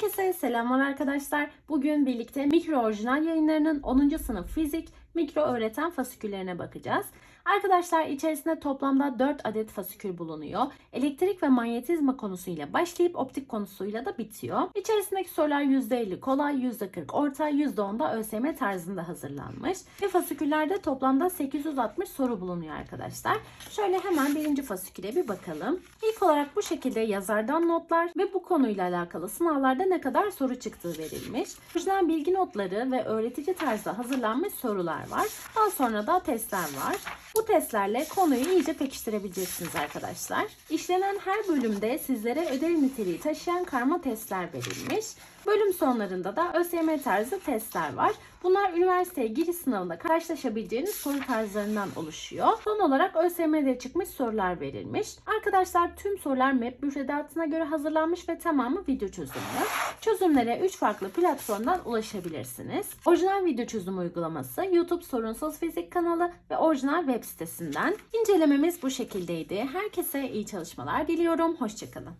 Herkese selamlar arkadaşlar. Bugün birlikte mikro orijinal yayınlarının 10. sınıf fizik mikro öğreten fasiküllerine bakacağız. Arkadaşlar içerisinde toplamda 4 adet fasikül bulunuyor. Elektrik ve manyetizma konusuyla başlayıp optik konusuyla da bitiyor. İçerisindeki sorular %50 kolay, %40 orta, %10 da ÖSYM tarzında hazırlanmış. Ve fasiküllerde toplamda 860 soru bulunuyor arkadaşlar. Şöyle hemen birinci fasiküle bir bakalım. İlk olarak bu şekilde yazardan notlar ve bu konuyla alakalı sınavlarda ne kadar soru çıktığı verilmiş. Orijinal bilgi notları ve öğretici tarzda hazırlanmış sorular var. Daha sonra da testler var. Testlerle konuyu iyice pekiştirebileceksiniz arkadaşlar. İşlenen her bölümde sizlere ödev niteliği taşıyan karma testler verilmiş. Bölüm sonlarında da ÖSYM tarzı testler var. Bunlar üniversiteye giriş sınavında karşılaşabileceğiniz soru tarzlarından oluşuyor. Son olarak ÖSYM'de çıkmış sorular verilmiş. Arkadaşlar tüm sorular MEP müfredatına göre hazırlanmış ve tamamı video çözümlü. Çözümlere 3 farklı platformdan ulaşabilirsiniz. Orijinal video çözüm uygulaması, YouTube Sorunsuz Fizik kanalı ve orijinal web sitesinden. İncelememiz bu şekildeydi. Herkese iyi çalışmalar diliyorum. Hoşçakalın.